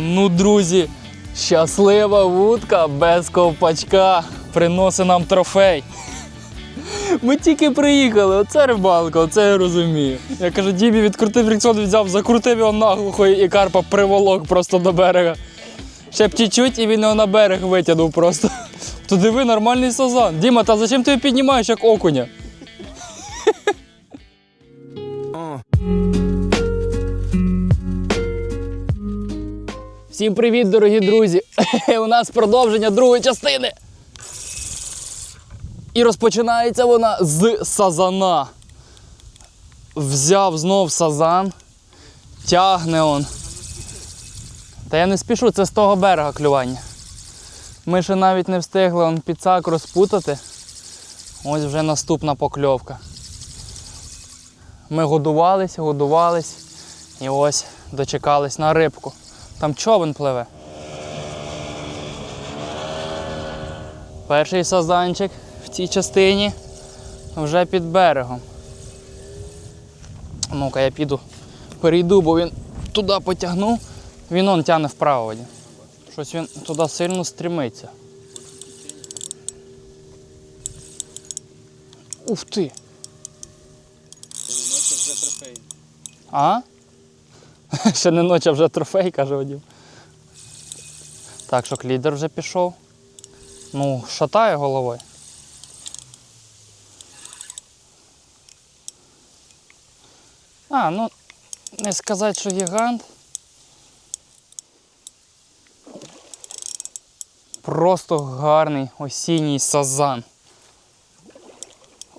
Ну, друзі, щаслива вудка без ковпачка приносить нам трофей. Ми тільки приїхали, оце рибалка, оце я розумію. Я кажу, Дімі відкрутив фрикціон, взяв, закрутив його наглухо і карпа приволок просто до берега. Ще б чуть-чуть і він його на берег витягнув просто. То диви, нормальний сазан. Діма, та зачем ти його піднімаєш як окуня? Всім привіт, дорогі друзі! У нас продовження другої частини. І розпочинається вона з сазана. Взяв знов сазан, тягне он. Та я не спішу, це з того берега клювання. Ми ще навіть не встигли он підсак розпутати. Ось вже наступна покльовка. Ми годувались, годувались і ось дочекались на рибку. Там човен пливе. Перший сазанчик в цій частині вже під берегом. Ну-ка, я піду, перейду, бо він туди потягнув, він он тягне вправо. Вадим. Щось він туди сильно стрімиться. Ух ти! А? Ще не ночі, а вже трофей, каже Вадим. Так, що лідер вже пішов. Ну, шатає головою. А, ну, не сказати, що гігант. Просто гарний осінній сазан.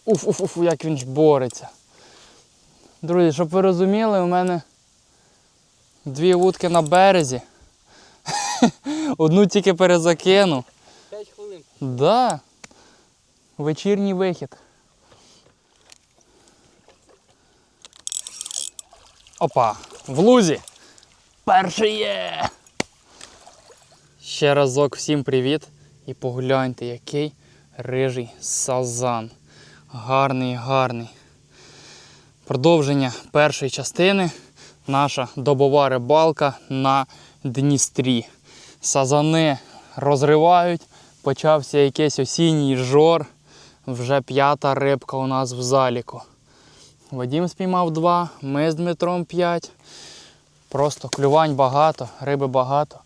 Уф, уф, уф, як він ж бореться. Друзі, щоб ви розуміли, у мене дві вудки на березі. Одну тільки перезакинув. 5 хвилин. Да. Вечірній вихід. Опа, в лузі. Перший є. Ще разок всім привіт. І погляньте, який рижий сазан. Гарний, гарний. Продовження першої частини. Наша добова рибалка на Дністрі. Сазани розривають. Почався якийсь осінній жор. Вже п'ята рибка у нас в заліку. Вадім спіймав два, ми з Дмитром п'ять. Просто клювань багато, риби багато.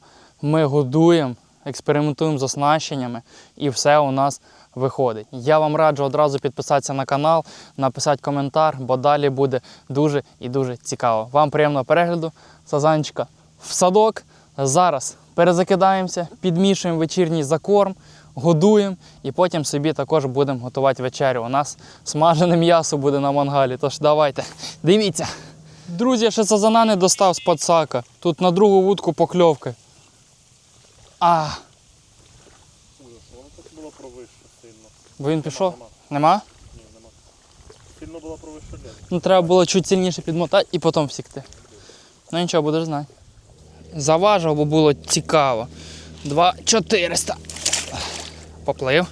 Ми годуємо, експериментуємо з оснащеннями і все у нас виходить. Я вам раджу одразу підписатися на канал, написати коментар, бо далі буде дуже і дуже цікаво. Вам приємного перегляду, сазанчика в садок. Зараз перезакидаємося, підмішуємо вечірній закорм, годуємо і потім собі також будемо готувати вечерю. У нас смажене м'ясо буде на мангалі. Тож давайте, дивіться. Друзі, я ще сазана не достав з подсака. Тут на другу вудку покльовки. А, Воно так було провище сильно. бо він пішов? Нема. Нема? Ні, нема. Сильно було провище лед. Ну, треба було чуть сильніше підмотати і потім всікти. Ну нічого, будеш знати. Заважив, бо було цікаво. 2400. Поплив.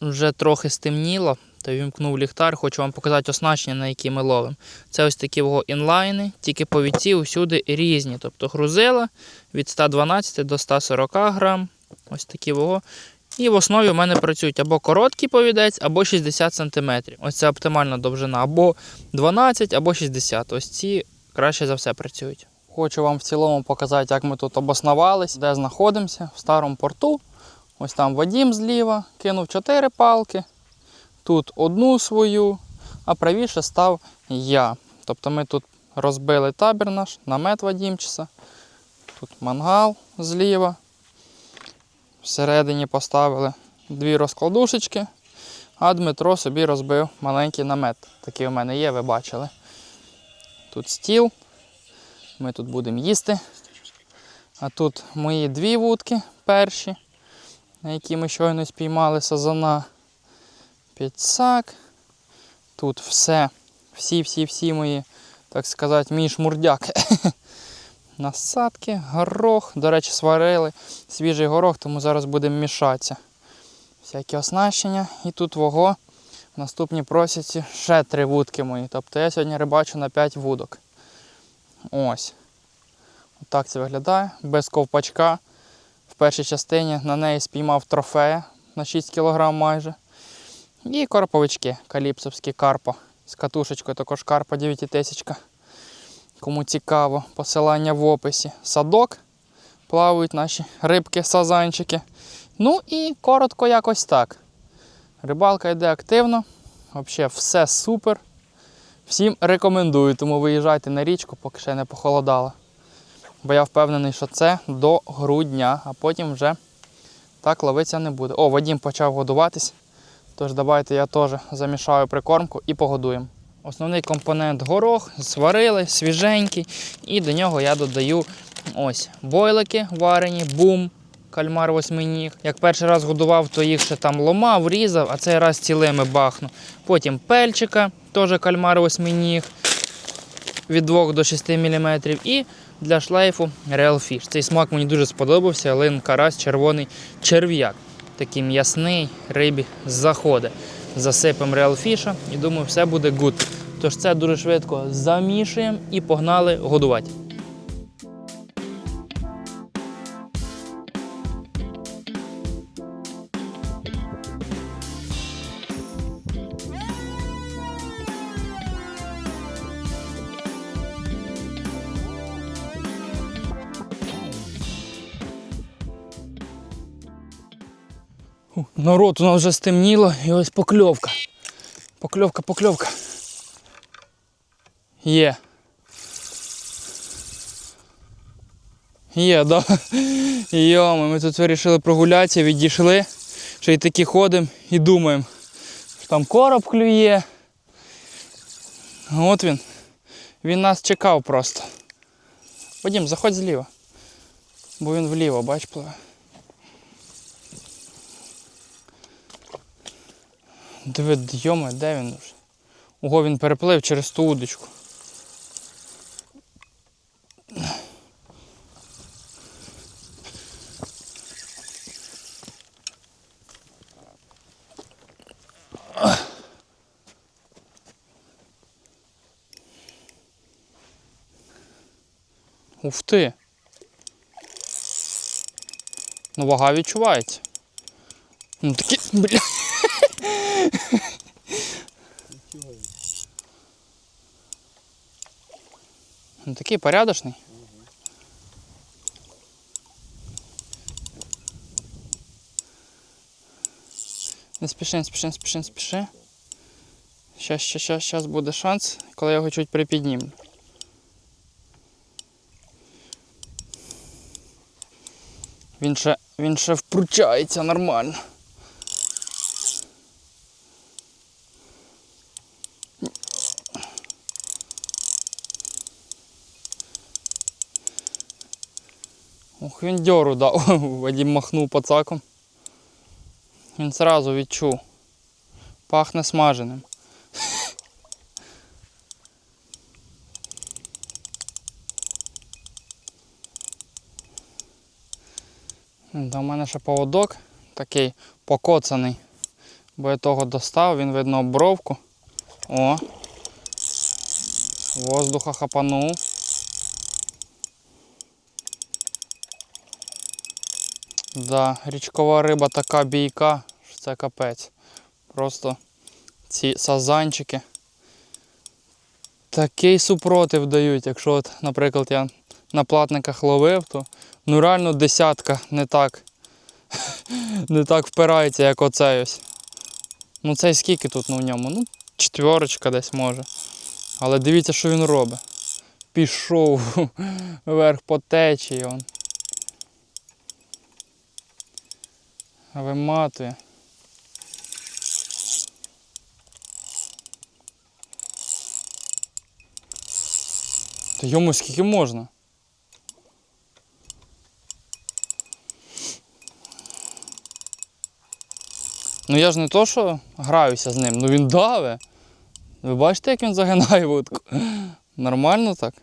Вже трохи стемніло, то вімкнув ліхтар, хочу вам показати оснащення, на які ми ловимо. Це ось такі його інлайни, тільки повідці усюди різні. Тобто грузила від 112 до 140 грам. Ось такі вого. І в основі у мене працюють або короткий повідець, або 60 см. Ось це оптимальна довжина, або 12, або 60 Ось ці краще за все працюють. Хочу вам в цілому показати, як ми тут обоснувались, де знаходимося, в старому порту. Ось там Вадім зліва, кинув 4 палки. Тут одну свою, а правіше став я. Тобто ми тут розбили табір наш, намет Вадімчиса. Тут мангал зліва. Всередині поставили дві розкладушечки, а Дмитро собі розбив маленький намет. Такий у мене є, ви бачили. Тут стіл. Ми тут будемо їсти. А тут мої дві вудки перші, на які ми щойно спіймали сазана. Підсак. Тут все, всі-всі-всі мої, так сказати, мій шмурдяк. насадки, горох. До речі, сварили свіжий горох, тому зараз будемо мішатися. Всякі оснащення. І тут вого в наступній просіці ще три вудки мої. Тобто я сьогодні рибачу на 5 вудок. Ось. Так це виглядає. Без ковпачка. Першій частині на неї спіймав трофея на 6 кг майже. І карповички каліпсовські карпо. З катушечкою також карпа 9000. Кому цікаво, посилання в описі. Садок. Плавають наші рибки, сазанчики. Ну і коротко якось так. Рибалка йде активно. Взагалі все супер. Всім рекомендую, тому виїжджайте на річку, поки ще не похолодало. Бо я впевнений, що це до грудня, а потім вже так ловитися не буде. О, Вадім почав годуватись. Тож давайте я теж замішаю прикормку і погодуємо. Основний компонент горох, зварили, свіженький. І до нього я додаю ось бойлики варені, бум, кальмар восьминіг. Як перший раз годував, то їх ще там ломав, різав, а цей раз цілими бахну. Потім пельчика, теж кальмар восьминіг від 2 до 6 мм. І для шлейфу Real Fish. Цей смак мені дуже сподобався. Лин карась, червоний черв'як. Такий м'ясний рибі заходить. Засипемо Real Fish і думаю, все буде гуд. Тож це дуже швидко замішуємо і погнали годувати. Народ, у нас вже стемніло і ось покльовка. Покльовка, покльовка. Є. Є, да. Йоми, ми тут вирішили прогулятися, відійшли. Ще й таки ходимо і думаємо. Там короб клює. От він. Він нас чекав просто. Вадим, заходь зліва. Бо він вліво, бач, пливе. Диви, йоме, де він вже? Ого, він переплив через ту удочку. Уф ти. Ну, вага відчувається. Ну такі, бля. Ну, такий порядочний. Не спіши, не спіши, не спіши, не спіши. Щас, щас, щас, щас буде шанс, коли я його чуть припідніму. Він ще, він ще впручається нормально. Ох, він дьору дав, Вадим махнув пацаком. Він зразу відчув. Пахне смаженим. До мене ще поводок такий покоцаний. Бо я того достав, він видно обровку. О. Воздуха хапанув. Да, річкова риба така бійка, що це капець. Просто ці сазанчики такий супротив дають. Якщо, от, наприклад, я на платниках ловив, то ну реально десятка не так, не так впирається, як оцей ось. Ну цей скільки тут ну, в ньому? Ну, четверочка десь може. Але дивіться, що він робить. Пішов вверх по течії. Виматує. Та йому скільки можна? Ну я ж не то, що граюся з ним, ну він даве. Ви бачите, як він загинає вудку? Нормально так?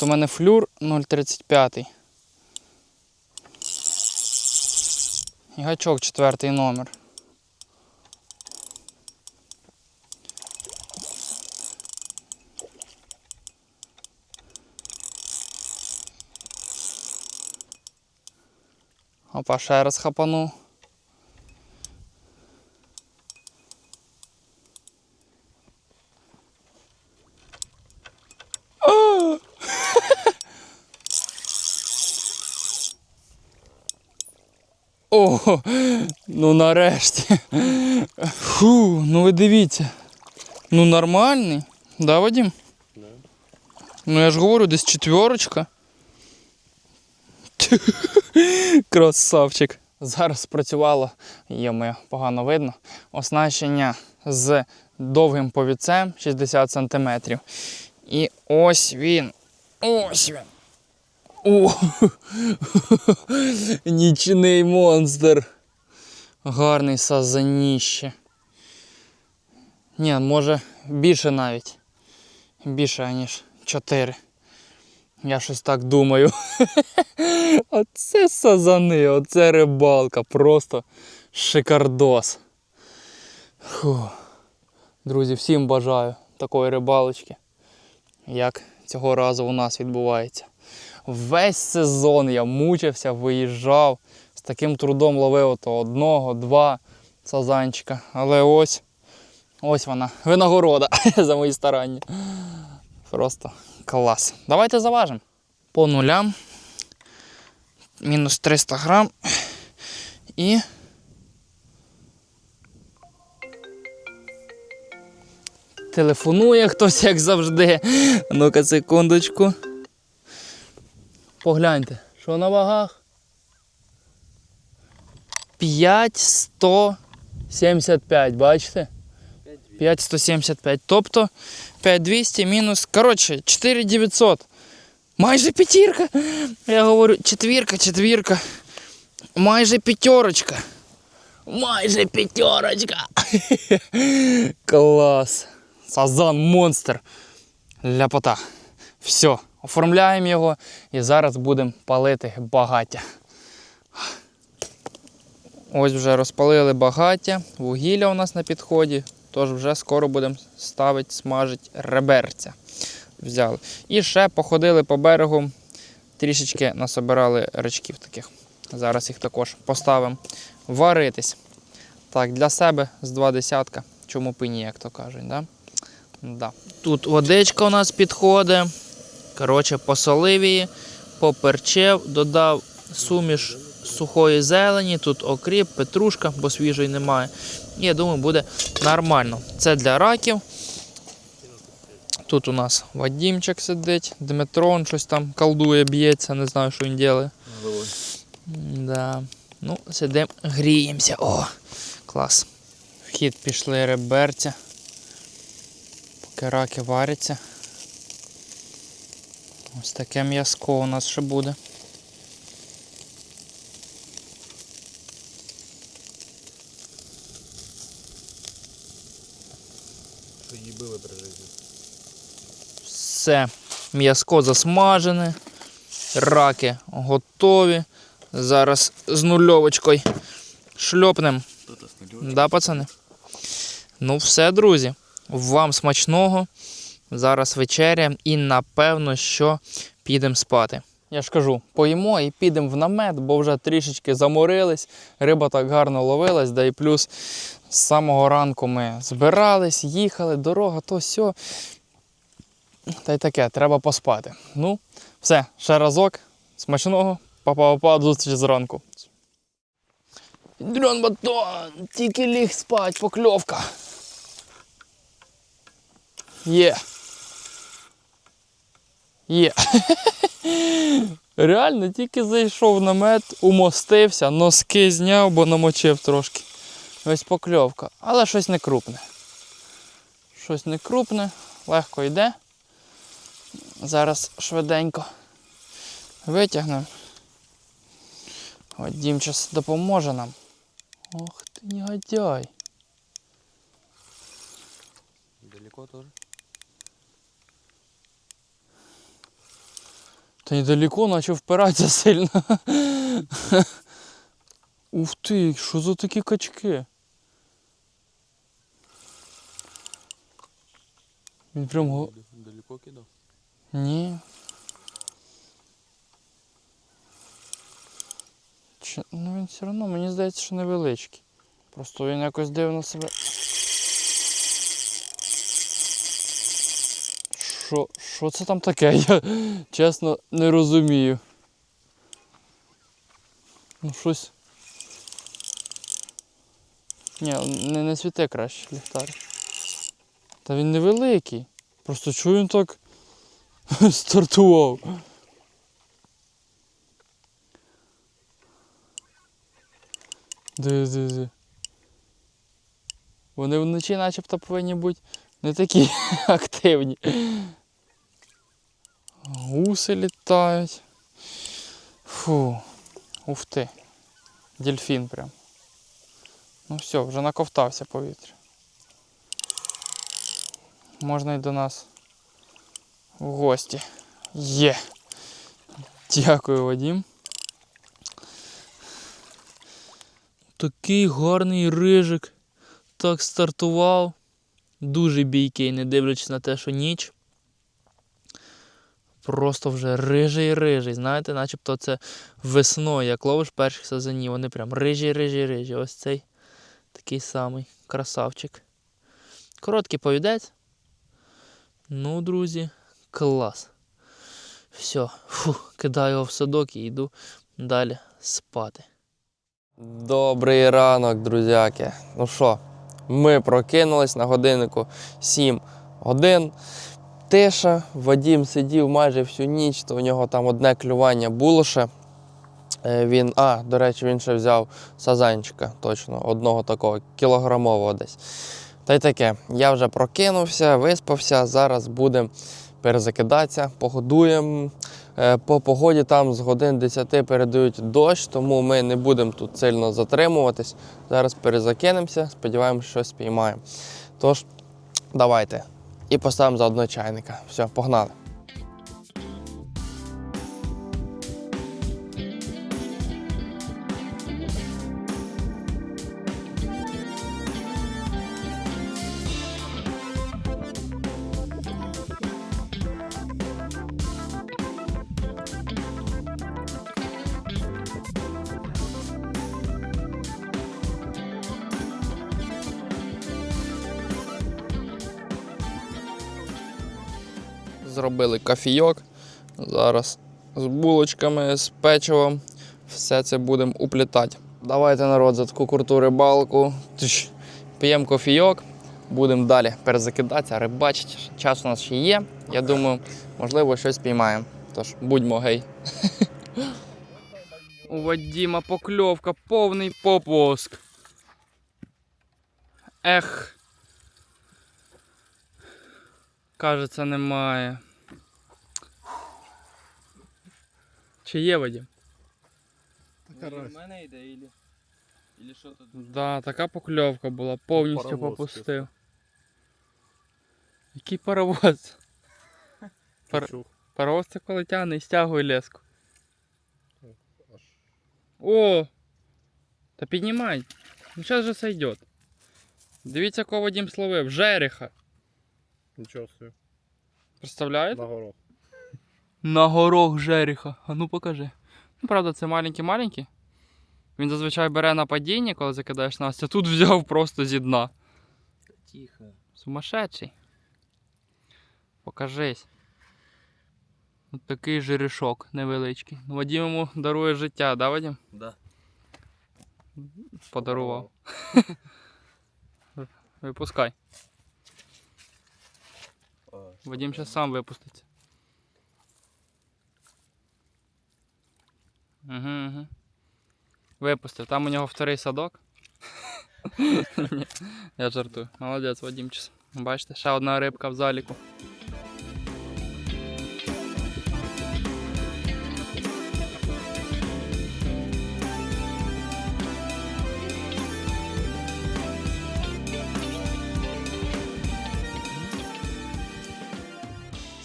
То в мене флюр 0,35. І гачок четвертий номер. Опа, ще раз хапану. О, ну нарешті. Фу, ну ви дивіться. Ну нормальний. Да, Вадим? Да. Ну я ж говорю, десь четверочка. Красавчик. Зараз спрацювало, є погано видно. Оснащення з довгим повідцем 60 см. І ось він. Ось він. О! Нічний монстр. Гарний сазаніще. Ні, може більше навіть. Більше, ніж 4. Я щось так думаю. Оце сазани, оце рибалка. Просто шикардос. Фу. Друзі, всім бажаю такої рибалочки, як цього разу у нас відбувається. Весь сезон я мучився, виїжджав, з таким трудом ловив то одного, два сазанчика. Але ось, ось вона, винагорода за мої старання. Просто клас. Давайте заважимо. По нулям. Мінус 300 грам. І. Телефонує хтось, як завжди. Ну-ка, секундочку. Погляньте, що на вагах? 5175, бачите? 5175. Тобто 5200 мінус. Коротше, 4900. Майже п'ятірка. Я говорю, четвірка, четвірка. Майже п'ятерочка. Майже п'ятерочка. Клас. Сазан монстр. Ляпота. Все, Оформляємо його і зараз будемо палити багаття. Ось вже розпалили багаття, вугілля у нас на підході, тож вже скоро будемо ставити, смажити реберця. Взяли. І ще походили по берегу, трішечки насобирали рачків таких. Зараз їх також поставимо варитись. Так, для себе з два десятка. Чому пині, як то кажуть. Да? Да. Тут водичка у нас підходить. Коротше, посолив її, поперчив, додав суміш сухої зелені, тут окріп, петрушка, бо свіжої немає. І я думаю, буде нормально. Це для раків. Тут у нас Вадімчик сидить, Дмитрон щось там колдує, б'ється, не знаю, що він робить. Да. Ну, сидимо, гріємося. О, клас. В хід пішли реберця. Поки раки варяться. Ось таке м'язко у нас ще буде. Що її били при житті. Все, м'язко засмажене, раки готові. Зараз з нульовочкою шльопнем. Да, пацани? Ну, все, друзі. Вам смачного. Зараз вечеря і напевно, що підемо спати. Я ж кажу, поїмо і підемо в намет, бо вже трішечки заморились, риба так гарно ловилась, да і плюс з самого ранку ми збирались, їхали, дорога, то сьо. Та й таке, треба поспати. Ну, все, ще разок. Смачного, па-па-па, до зустрічі зранку. Дрон батон, тільки ліг спать, покльовка. Є. Є. Реально, тільки зайшов намет, умостився, носки зняв, бо намочив трошки. Ось покльовка. Але щось не крупне. Щось не крупне, легко йде. Зараз швиденько витягнемо. От Дім час допоможе нам. Ох ти негодяй. Далеко теж? Та недалеко наче впиратися сильно. Ух ти, що за такі качки? Він прям. Далеко кидав. Ні. Чи... Ну він все одно, мені здається, що невеличкий. Просто він якось дивно себе. Що, що це там таке? Я чесно не розумію. Ну щось. Ні, не, не світи краще ліхтар. Та він невеликий. Просто чую він так стартував. Диви, диви. Вони вночі начебто повинні бути не такі активні. Гуси літають. Фу. Уф ти. Дельфін прям. Ну все, вже наковтався повітря. Можна й до нас в гості. Є. Дякую, Вадім. Такий гарний рижик. Так стартував. Дуже бійкий, не дивлячись на те, що ніч. Просто вже рижий рижий. Знаєте, начебто це весною, як ловиш перших сазанів. Вони прям рижі, рижі, рижі. Ось цей такий самий красавчик. Короткий повідець. Ну, друзі, клас. Все, фу, кидаю його в садок і йду далі спати. Добрий ранок, друзяки. Ну що, ми прокинулись на годиннику 7 годин. Тиша, Вадім сидів майже всю ніч, то у нього там одне клювання було ще. Е, Він, а, до речі, він ще взяв сазанчика, точно, одного такого, кілограмового десь. Та й таке, я вже прокинувся, виспався, зараз будемо перезакидатися, погодуємо. Е, По погоді там з годин 10 передають дощ, тому ми не будемо тут сильно затримуватись. Зараз перезакинемося, сподіваємося, щось спіймаємо. Тож, давайте. І поставимо заодно чайника. Все, погнали. Зробили кофійок. Зараз з булочками, з печивом. Все це будемо уплітати. Давайте народ за таку круту рибалку. П'ємо кофійок, будемо далі перезакидатися, рибачити. Час у нас ще є. Я думаю, можливо, щось піймаємо. Тож будьмо гей. У Вадіма покльовка, повний попуск. Ех. Кажеться, немає. Чи є Вадім? Карась. мене йде, ілі, ілі що тут? Да, така покльовка була, повністю Паровоз попустив. Який паровоз? Пар- Чух. Паровоз це коли тягне і стягує леску. О! Та піднімай. Ну зараз же сойдет. Дивіться, кого Вадим словив. Жереха. Нічого собі. Представляєте? На горох. На горох жереха. А ну покажи. Ну, правда, це маленький-маленький. Він зазвичай бере на падіння, коли закидаєш Настя. Тут взяв просто зі дна. Тихо. Сумасшедший. Покажись. От такий жерешок невеличкий. Ну, Вадим йому дарує життя, да, Вадим? Да. Подарував. Випускай. Вадим зараз сам випуститься. Угу, угу. Випустив. Там у нього вторий садок. Я жартую. Молодець, Вадімчис. Бачите, ще одна рибка в заліку.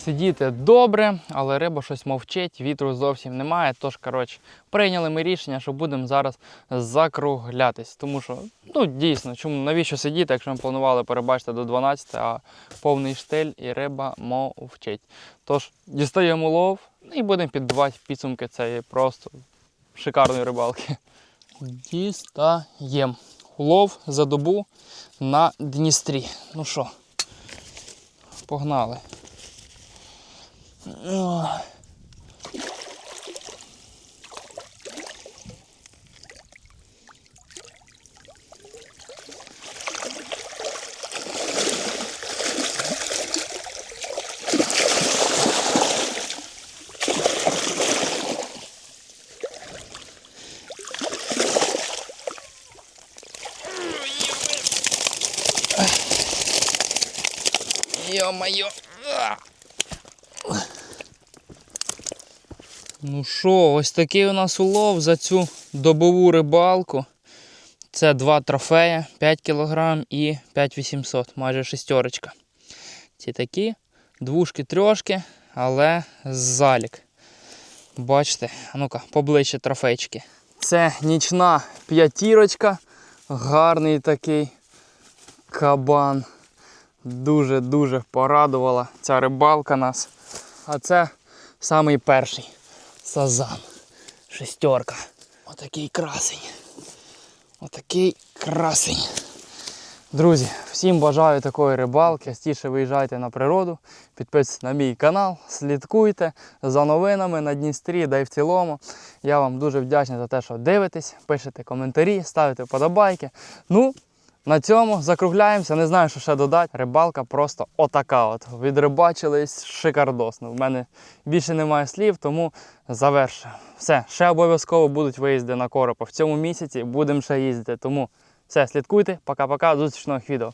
Сидіти добре, але риба щось мовчить, вітру зовсім немає. Тож, коротше, прийняли ми рішення, що будемо зараз закруглятись. Тому що, ну дійсно, чому навіщо сидіти, якщо ми планували перебачити до 12, а повний штиль і риба мовчить. Тож дістаємо лов і будемо підбивати підсумки цієї просто шикарної рибалки. Дістаємо лов за добу на Дністрі. Ну що, погнали. Ох. Ё-моё. Ну що, ось такий у нас улов за цю добову рибалку. Це два трофеї, 5 кг і 5800, майже шістерочка. Ці такі двушки трьошки, але залік. Бачите, ну-ка, поближче трофейчики. Це нічна п'ятірочка, гарний такий кабан. Дуже-дуже порадувала ця рибалка нас. А це самий перший сазан. Шестерка. Отакий красень. Отакий красень. Друзі, всім бажаю такої рибалки. Частіше виїжджайте на природу, підписуйтесь на мій канал, слідкуйте за новинами на Дністрі, да й в цілому. Я вам дуже вдячний за те, що дивитесь, пишете коментарі, ставите вподобайки. Ну, на цьому закругляємося. Не знаю, що ще додати. Рибалка просто отака. От. Відрибачились шикардосно. В мене більше немає слів, тому завершую. Все, ще обов'язково будуть виїзди на коропа. В цьому місяці будемо ще їздити. Тому все, слідкуйте. Пока-пока. Зустрічного відео.